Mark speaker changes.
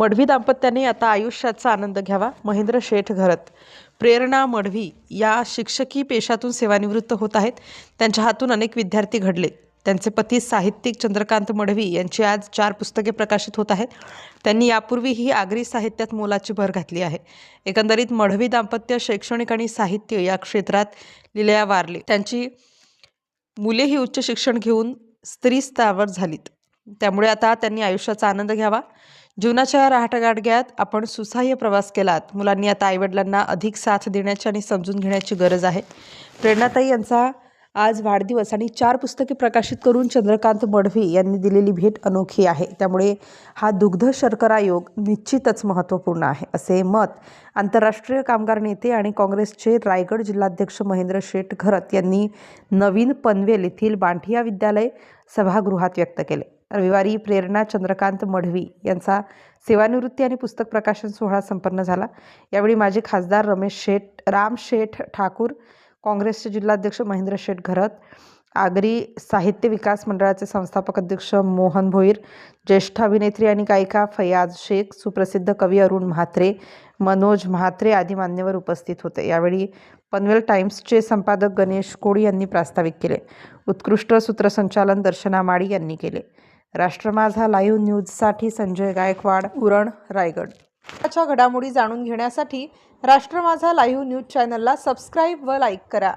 Speaker 1: मढवी दाम्पत्याने आता आयुष्याचा आनंद घ्यावा महेंद्र शेठ घरत. प्रेरणा मढवी या शिक्षकी पेशातून सेवानिवृत्त होत आहेत. त्यांच्या हातून अनेक विद्यार्थी घडले. त्यांचे पती साहित्यिक चंद्रकांत मढवी यांची आज चार पुस्तके प्रकाशित होत आहेत. त्यांनी यापूर्वीही आगरी साहित्यात मोलाची भर घातली आहे. एकंदरीत मढवी दाम्पत्य शैक्षणिक आणि साहित्य या क्षेत्रात लिलया वारले. त्यांची मुलेही उच्च शिक्षण घेऊन स्त्रीस्थावर झालीत. त्यामुळे आता त्यांनी आयुष्याचा आनंद घ्यावा. जीवनाच्या राहटगाडग्यात आपण सुसह्य प्रवास केलात. मुलांनी आता आईवडिलांना अधिक साथ देण्याची आणि समजून घेण्याची गरज आहे. प्रेरणाताई यांचा आज वाढदिवस आणि चार पुस्तके प्रकाशित करून चंद्रकांत मढवी यांनी दिलेली भेट अनोखी आहे. त्यामुळे हा दुग्ध शर्करा योग निश्चितच महत्त्वपूर्ण आहे असे मत आंतरराष्ट्रीय कामगार नेते आणि काँग्रेसचे रायगड जिल्हाध्यक्ष महेंद्र शेठ घरत यांनी नवीन पनवेल येथील बांठिया विद्यालय सभागृहात व्यक्त केले. रविवारी प्रेरणा चंद्रकांत मढवी यांचा सेवानिवृत्ती आणि पुस्तक प्रकाशन सोहळा संपन्न झाला. यावेळी माजी खासदार रमेश शेठ राम शेठ ठाकूर काँग्रेसचे जिल्हाध्यक्ष महेंद्र शेठ घरत आगरी साहित्य विकास मंडळाचे संस्थापक अध्यक्ष मोहन भोईर ज्येष्ठ अभिनेत्री आणि गायिका फयाज शेख सुप्रसिद्ध कवी अरुण म्हात्रे मनोज म्हात्रे आदी मान्यवर उपस्थित होते. यावेळी पनवेल टाइम्सचे संपादक गणेश कोळी यांनी प्रास्ताविक केले. उत्कृष्ट सूत्रसंचालन दर्शना माळी यांनी केले. राष्ट्र माझा लाईव्ह न्यूजसाठी संजय गायकवाड उरण रायगड. घडामोडी जाणून घेण्यासाठी राष्ट्र माझा लाईव्ह न्यूज चॅनलला सबस्क्राईब व लाईक करा.